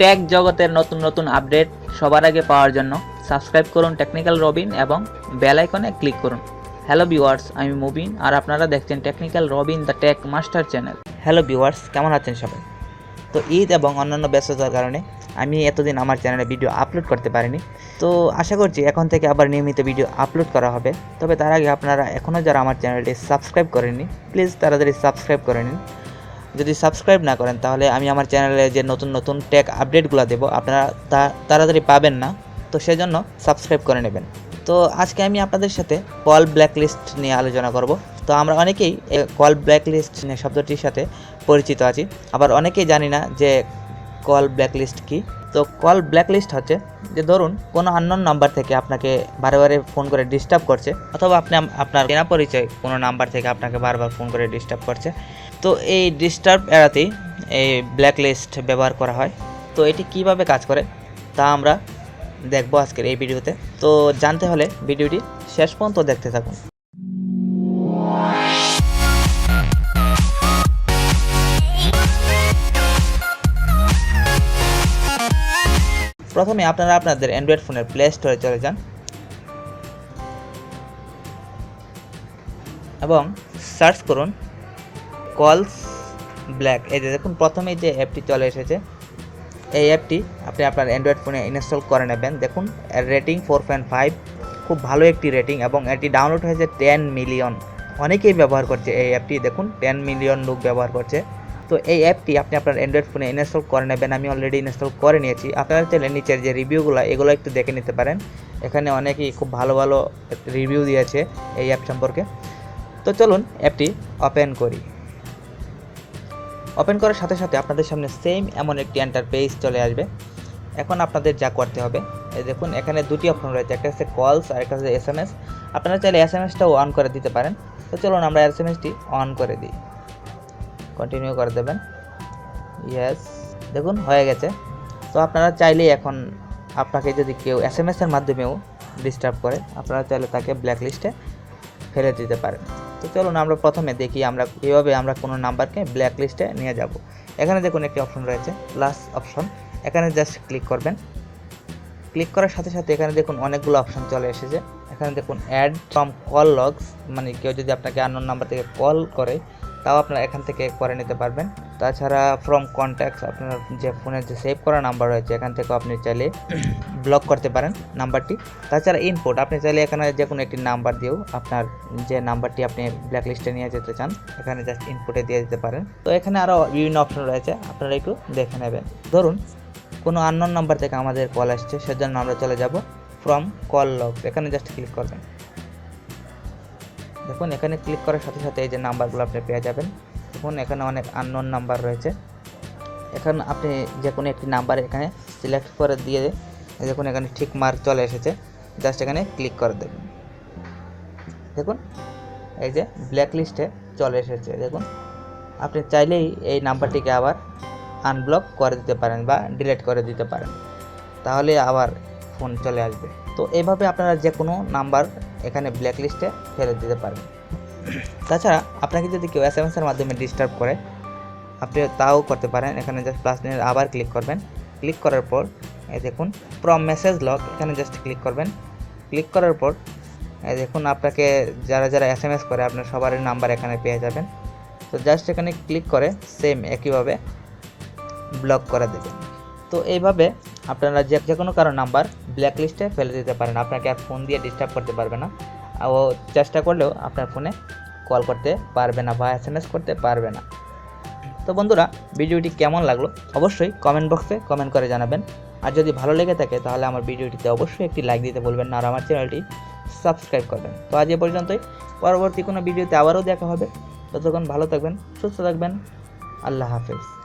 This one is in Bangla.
টেক জগতের নতুন নতুন আপডেট সবার আগে পাওয়ার জন্য সাবস্ক্রাইব করুন টেকনিক্যাল রবিন এবং বেল আইকনে ক্লিক করুন। হ্যালো ভিউয়ার্স আমি মুবিন আর আপনারা দেখছেন technical Robin the tech master channel hello viewers কেমন আছেন সবাই? তো ঈদ এবং অন্যান্য ব্যস্ততার কারণে আমি এতদিন আমার চ্যানেলে ভিডিও আপলোড করতে পারিনি। তো আশা করছি এখন থেকে আবার নিয়মিত ভিডিও আপলোড করা হবে। তবে তার আগে আপনারা এখনও যারা আমার চ্যানেলটি সাবস্ক্রাইব করেননি প্লিজ তাড়াতাড়ি সাবস্ক্রাইব করে নিন। যদি সাবস্ক্রাইব না করেন, তাহলে আমি আমার চ্যানেলে যে নতুন নতুন টেক আপডেটগুলো দেবো, আপনারা তা, তাড়াতাড়ি পাবেন না। তো সেজন্য সাবস্ক্রাইব করে নেবেন। তো আজকে আমি আপনাদের সাথে কল ব্ল্যাকলিস্ট নিয়ে আলোচনা করব। তো আমরা অনেকেই কল ব্ল্যাকলিস্ট শব্দটির সাথে পরিচিত আছি। আবার অনেকেই জানি না যে কল ব্ল্যাকলিস্ট কী। তো কল ব্ল্যাকলিস্ট হচ্ছে যে ধরুন কোনো আননোন নাম্বার থেকে আপনাকে বারে বারে ফোন করে ডিস্টার্ব করছে, অথবা আপনি আপনার কেনা পরিচয় কোনো নাম্বার থেকে আপনাকে বারবার ফোন করে ডিস্টার্ব করছে। তো এই ডিস্টার্ব এড়াতেই এই ব্ল্যাকলিস্ট ব্যবহার করা হয়। তো এটি কীভাবে কাজ করে তা আমরা দেখব আজকের এই ভিডিওতে। তো জানতে হলে ভিডিওটি শেষ পর্যন্ত দেখতে থাকুন। প্রথমে আপনারা আপনাদের অ্যান্ড্রয়েড ফোনের প্লে স্টোরে চলে যান। এবং সার্চ করুন কলস ব্ল্যাক এই যে দেখুন, প্রথমেই যে অ্যাপটি চলে এসেছে, এই অ্যাপটি আপনি আপনার অ্যান্ড্রয়েড ফোনে ইনস্টল করে নেবেন। দেখুন, এর রেটিং ফোর পয়েন্ট ফাইভ খুব ভালো একটি রেটিং এবং এটি ডাউনলোড হয়েছে টেন মিলিয়ন অনেকেই ব্যবহার করছে এই অ্যাপটি দেখুন টেন মিলিয়ন লোক ব্যবহার করছে। তো এই অ্যাপটি আপনি আপনার অ্যান্ড্রয়েড ফোনে ইনস্টল করে নেবেন। আমি অলরেডি ইনস্টল করে নিয়েছি। আপনারা চাইলে নিচের যে রিভিউগুলো এগুলো একটু দেখে নিতে পারেন। এখানে অনেকেই খুব ভালো ভালো রিভিউ দিয়েছে এই অ্যাপ সম্পর্কে। তো চলুন অ্যাপটি ওপেন করি। ওপেন করার সাথে সাথে আপনাদের সামনে সেম এমন একটি এন্টার পেজ চলে আসবে। এখন আপনাদের যা করতে হবে দেখুন, এখানে দুটি অপশন রয়েছে, একটা হচ্ছে কলস আর একটা হচ্ছে এস এম এস আপনারা চাইলে এস এম এসটাও অন করে দিতে পারেন। তো চলুন আমরা এস এম এসটি অন করে দিই। কন্টিনিউ করে দেবেন। ইয়েস দেখুন, হয়ে গেছে। তো আপনারা চাইলেই এখন আপনাকে যদি কেউ এস এম এসের মাধ্যমেও ডিস্টার্ব করে, আপনারা চাইলে তাকে ব্ল্যাক লিস্টে ফেলে দিতে পারেন। তো চলুন আমরা প্রথমে দেখি আমরা কীভাবে আমরা কোনো নাম্বারকে ব্ল্যাক লিস্টে নিয়ে যাব। এখানে দেখুন একটি অপশন রয়েছে প্লাস অপশন এখানে জাস্ট ক্লিক করবেন। ক্লিক করার সাথে সাথে এখানে দেখুন অনেকগুলো অপশন চলে এসেছে। এখানে দেখুন অ্যাড ফ্রম কল লগস মানে কেউ যদি আপনাকে আননোন নাম্বার থেকে কল করে তাও আপনারা এখান থেকে করে নিতে পারবেন। তাছাড়া ফ্রম কন্ট্যাক্টস আপনার যে ফোনের যে সেভ করা নাম্বার রয়েছে, এখান থেকেও আপনি চাইলে ব্লক করতে পারেন নাম্বারটি তাছাড়া ইনপুট আপনি চাইলে এখানে যে কোনো একটি নাম্বার দিয়েও আপনার যে নাম্বারটি আপনি ব্ল্যাক লিস্টে নিয়ে যেতে চান, এখানে জাস্ট ইনপুটে দিয়ে দিতে পারেন। তো এখানে আরও বিভিন্ন অপশন রয়েছে, আপনারা একটু দেখে নেবেন। ধরুন, কোনো আননোন নাম্বার থেকে আমাদের কল আসছে, সেজন্য আমরা চলে যাব ফ্রম কল লগ এখানে জাস্ট ক্লিক করবেন। দেখুন, এখানে ক্লিক করার সাথে সাথে এই যে নাম্বারগুলো আপনি পেয়ে যাবেন। দেখুন, এখানে অনেক আননোন নাম্বার রয়েছে। এখানে আপনি যে কোনো একটি নাম্বার এখানে সিলেক্ট করে দিয়ে দেখুন, এখানে ঠিক মার্ক চলে এসেছে। জাস্ট এখানে ক্লিক করে দেবেন দেখুন, এই যে ব্ল্যাক লিস্টে চলে এসেছে। দেখুন, আপনি চাইলেই এই নাম্বারটিকে আবার আনব্লক করে দিতে পারেন বা ডিলিট করে দিতে পারেন। তাহলে আবার ফোন চলে আসবে। তো এইভাবে আপনারা যে কোনো নাম্বার এখানে ব্ল্যাক লিস্টে ফেলে দিতে পারেন তাছাড়া আপনাকে যদি কেউ এস এম এসের মাধ্যমে ডিস্টার্ব করে, আপনি তাও করতে পারেন। এখানে জাস্ট প্লাস নিয়ে আবার ক্লিক করবেন। ক্লিক করার পর, এই দেখুন প্রম মেসেজ লক এখানে জাস্ট ক্লিক করবেন। ক্লিক করার পর, এই দেখুন, আপনাকে যারা যারা এস এম এস করে, আপনার সবারই নাম্বার এখানে পেয়ে যাবেন। তো জাস্ট এখানে ক্লিক করে সেম একইভাবে ব্লক করে দেবেন। তো এইভাবে আপনারা যে যে কোনো কারও নাম্বার ব্ল্যাক লিস্টে ফেলে দিতে পারেন। আপনাকে আর ফোন দিয়ে ডিস্টার্ব করতে পারবে না। ও চেষ্টা করলেও আপনার ফোনে কল করতে পারবে না বা এস এম এস করতে পারবে না। তো বন্ধুরা, ভিডিওটি কেমন লাগল অবশ্যই কমেন্ট বক্সে কমেন্ট করে জানাবেন। আর যদি ভালো লেগে থাকে, তাহলে আমার ভিডিওটিতে অবশ্যই একটি লাইক দিতে বলবেন আর আমার চ্যানেলটি সাবস্ক্রাইব করবেন। তো আজ এ পর্যন্তই। পরবর্তী কোনো ভিডিওতে আবারও দেখা হবে। ততক্ষণ ভালো থাকবেন, সুস্থ থাকবেন। আল্লাহ হাফেজ।